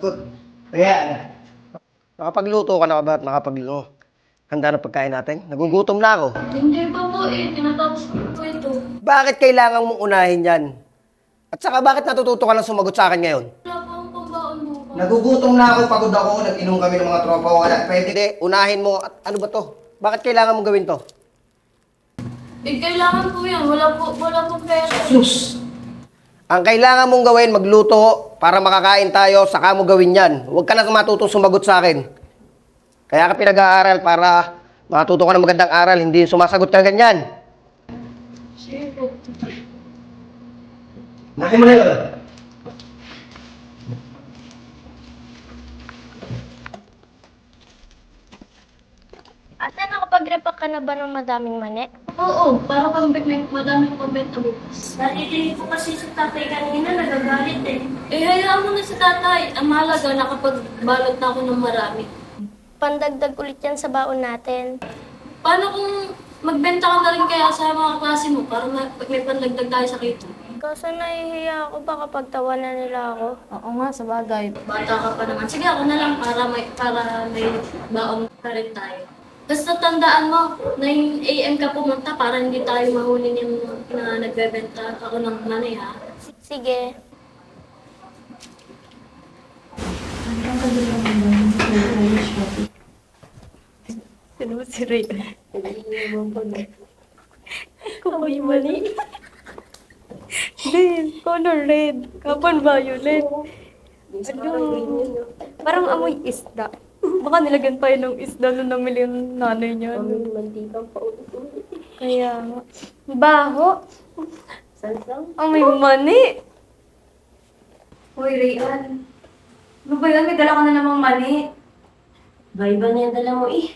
Good. Kaya, nakapagluto ka na ba at nakapagluto? Handa na pagkain natin? Nagugutom na ako. Hindi pa po eh. Tinatapos ko po ito. Bakit kailangan mong unahin yan? At saka bakit natututo ka lang sumagot sa akin ngayon? Wala mo. Nagugutom na ako, pagod ako, nag-inom kami ng mga tropa ko. Wala, pwede. Hindi, unahin mo. At ano ba to? Bakit kailangan mong gawin to? Eh, kailangan po yan. Wala po, wala po pera. Ang kailangan mong gawin, magluto para makakain tayo, saka mo gawin yan. Huwag ka na matutong sumagot sa akin. Kaya ka pinag-aaral para matuto ka ng magandang aral, hindi sumasagot ka ganyan. Sige po. Naku mo na yun. Ate, nakapag-repack ka na ba ng madaming mani? Oo, para pang may madaming pambenta bukas. Narinig ko kasi sa tatay kanina, nagagalit eh. Eh, hayaan mo na si tatay. Ang mahalaga, nakapagbalot na ako ng marami. Pandagdag ulit yan sa baon natin. Paano kung magbenta ka na rin kaya sa mga klase mo para ma- pag may pandagdag tayo sa kito? Kaso nahihiya ako, baka pagtawanan nila ako. Oo nga, sa bagay. Bata ka pa naman. Sige, ako na lang para may, para may baon pa rin tayo. Basta tandaan mo, 9 a.m. ka pumunta para hindi tayo mahuli yung na nagbebenta ako ng nanay ha. Sige. Sino ba si Ray? Ako yung mali. Red, color red. Kapon violet. Ano? Parang amoy isda. Baka nilagyan pa yun ng isda nung namili yung nanay niya. Mantikang paulit-ulit. Kaya nga. Baho. Sansang? Amoy mani. Hoy, Rayan. Ano ba yan? May dala ka na namang mani. Ba iba niya dala mo eh.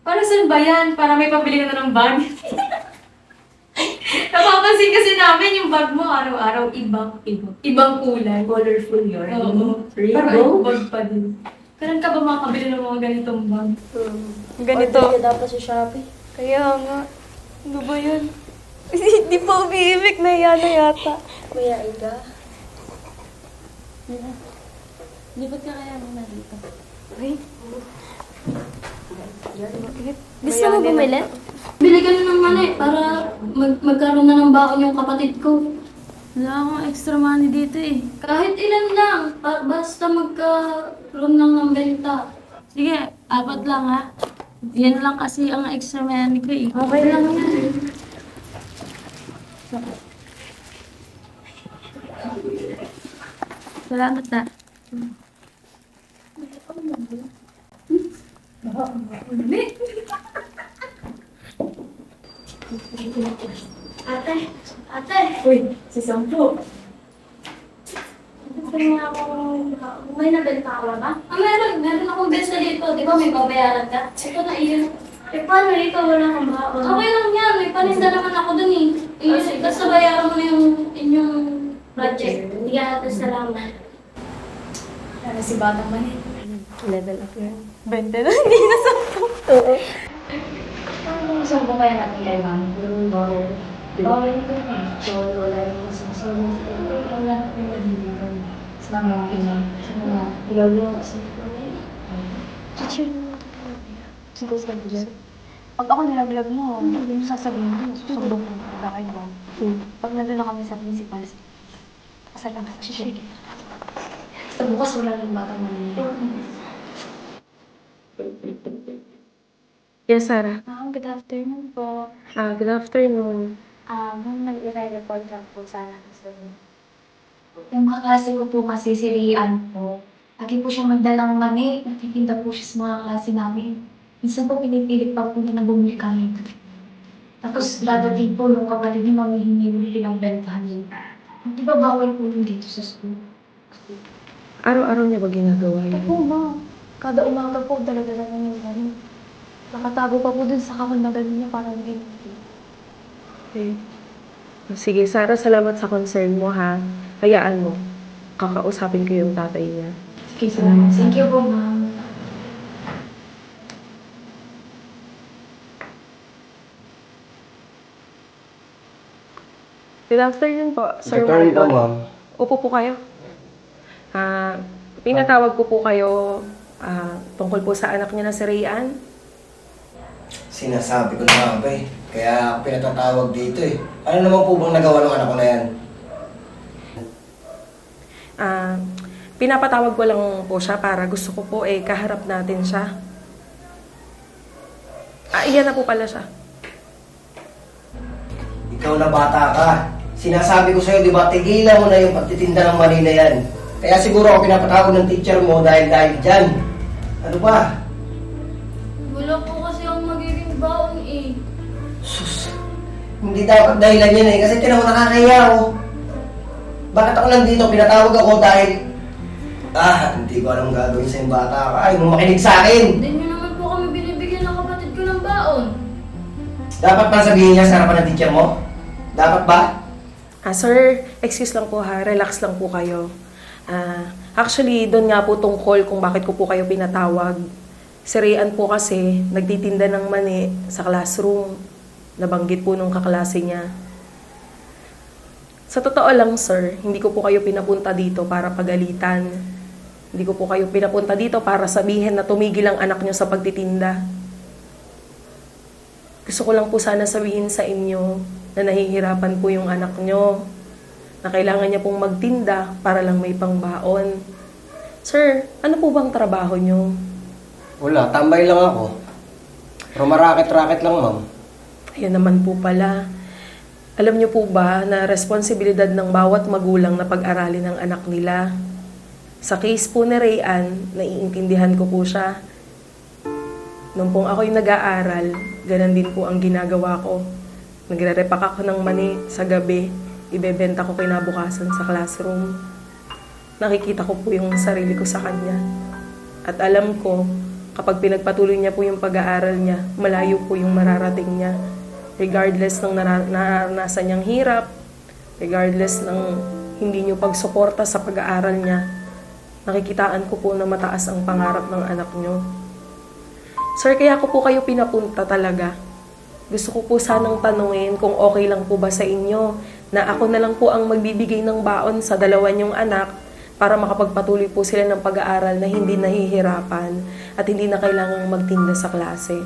Para saan ba yan? Para may pabili ka na ng bag. Napapansin kasi namin yung bag mo araw-araw ibang ibang, ibang kulay. Colorful yun. Oo. Parang ay bag pa din. Kailan ka ba makakabili ng mga ganitong bag? Ganito. Order ka dapat sa Shopee. Kaya nga. Ano ba yun? Hindi pa umiimik na yan na yata. Kuya Ida. Lipat ka kaya muna dito. Gusto mo bumili? Bili ka na ng mali para mag magkaroon na ng baon yung kapatid ko. Wala akong extra money dito eh. Kahit ilan lang, pa- basta magkaroon lang ng benta. Sige, apat lang ha. Yan lang kasi ang extra money ko eh. Okay lang yan. Salamat na. Ate, ate. Uy, si Sampo. Gusto niya akong... May nabenta ka ba? Ah, meron. Meron akong benta dito. Di ba may babayaran ka? Ito na iyon. Eh, paano ikaw wala kang baon? Okay lang yan. May paninda naman ako dun eh. eh basta bayaran mo na yung inyong project. Sige, ate, salamat. Ano si Batang Mani? Level up yun. Bente na, hindi na sa Oo. Ano saan ba kaya natin kay Ma'am? Bawal. Bawal ito. Bawal, wala yung masasabi. Wala na kayong naliligan. Sa mga ina. Sa mga Ilaw mo kasi. Teacher. Sige, sabi dyan. Pag ako nilaglag mo, yung sasabihin ko, susumbong mo na kayo mo. Pag nandun na kami sa principal, kasalamat siya. Basta bukas wala ng batang manila. Yes, Sarah. Ah, good afternoon po. Ah, good afternoon. Ah, ma'am, nag-report lang po sana sa. Yung kaklase ko po kasi si Rian po. Lagi po siya magdalang mani. Nagtitinda po siya sa mga klase namin. Minsan po pinipilit pa po niya na bumili kami. Tapos dadating po nung kapatid niya manghihingi ulit pinagbentahan niya. Di ba bawal po yun dito sa school? Araw-araw niya ba ginagawa yun? Oo, ma'am. Kada umaga po, dala-dala na yung mani. Nakatago pa po dun sa gano'n niya para hindi Okay. Sige, Sarah, salamat sa concern mo ha. Hayaan mo. Kakausapin ko yung tatay niya. Sige, salamat. Thank you po, ma'am. Good afternoon po, Sir Attorney ka, ma'am. Upo po kayo. pinatawag ko po kayo ah, tungkol po sa anak niya na si Rayan. Sinasabi ko na nga ba eh. Kaya ako pinatatawag dito eh. Ano naman po bang nagawa ng anak ko na yan? Ah, pinapatawag ko lang po siya para gusto ko po eh kaharap natin siya. Ah, iyan na po pala siya. Ikaw na bata ka. Sinasabi ko sa'yo, di ba, tigilan mo na yung pagtitinda ng mali na yan. Kaya siguro ako pinapatawag ng teacher mo dahil dahil dyan. Ano ba? Wala po kasi akong magiging baon eh. Sus, hindi dapat dahilan yan eh. Kasi tinan mo nakakaya ako. Bakit ako nandito? Pinatawag ako dahil... Ah, hindi ko alam gagawin sa yung bata ka. Ay, mo makinig sa akin. Hindi nyo naman po kami binibigyan ng kapatid ko ng baon. Dapat ba sabihin niya sa harapan ng teacher mo? Dapat ba? Ah, sir, excuse lang po ha, relax lang po kayo. Ah, actually, doon nga po tungkol kung bakit ko po kayo pinatawag. Si Rayan po kasi nagtitinda ng mani sa classroom. Nabanggit po nung kaklase niya. Sa totoo lang, sir, hindi ko po kayo pinapunta dito para pagalitan. Hindi ko po kayo pinapunta dito para sabihin na tumigil ang anak niyo sa pagtitinda. Gusto ko lang po sana sabihin sa inyo na nahihirapan po yung anak nyo. Na kailangan niya pong magtinda para lang may pangbaon. Sir, ano po bang trabaho nyo? Wala, tambay lang ako. Pero marakit-rakit lang, ma'am. Ayun naman po pala. Alam niyo po ba na responsibilidad ng bawat magulang na pag-aralin ng anak nila? Sa case po ni Rayan, naiintindihan ko po siya. Nung pong ako'y nag-aaral, ganun din po ang ginagawa ko. Nagre-repack ako ng mani sa gabi, ibebenta ko kinabukasan sa classroom. Nakikita ko po yung sarili ko sa kanya. At alam ko, kapag pinagpatuloy niya po yung pag-aaral niya, malayo po yung mararating niya. Regardless ng nara- naranasan niyang hirap, regardless ng hindi niyo pagsuporta sa pag-aaral niya, nakikitaan ko po na mataas ang pangarap ng anak niyo. Sir, kaya ko po kayo pinapunta talaga. Gusto ko po sanang tanungin kung okay lang po ba sa inyo na ako na lang po ang magbibigay ng baon sa dalawa niyong anak para makapagpatuloy po sila ng pag-aaral na hindi nahihirapan at hindi na kailangang magtinda sa klase.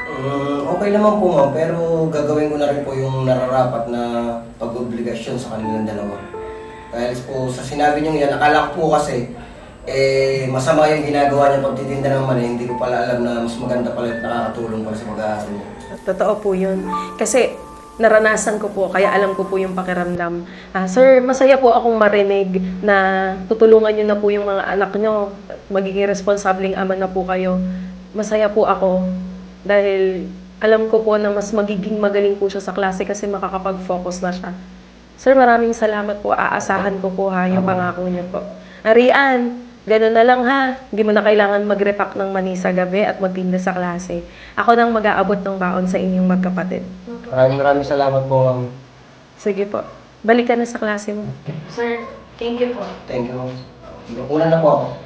Mm, okay naman po, ma'am. Pero gagawin ko na rin po yung nararapat na pag-obligasyon sa kanilang dalawa. Dahil po sa sinabi niyo yan, akala ko po kasi eh, masama yung ginagawa niya pagtitinda ng mani. Hindi ko pala alam na mas maganda pala at nakakatulong pala sa pag-aaral niya. Totoo po yun. Kasi naranasan ko po, kaya alam ko po yung pakiramdam. Ah, sir, masaya po akong marinig na tutulungan nyo na po yung mga anak nyo. Magiging responsabling ama na po kayo. Masaya po ako dahil alam ko po na mas magiging magaling po siya sa klase kasi makakapag-focus na siya. Sir, maraming salamat po. Aasahan ko po ha yung pangako niyo po. Arian, Ganun na lang ha. Hindi mo na kailangan mag-repack ng mani sa gabi at magtinda sa klase. Ako nang mag-aabot ng baon sa inyong magkapatid. Maraming maraming salamat po, ma'am. Sige po. Balik ka na sa klase mo. Sir, thank you po. Thank you. Una na po ako.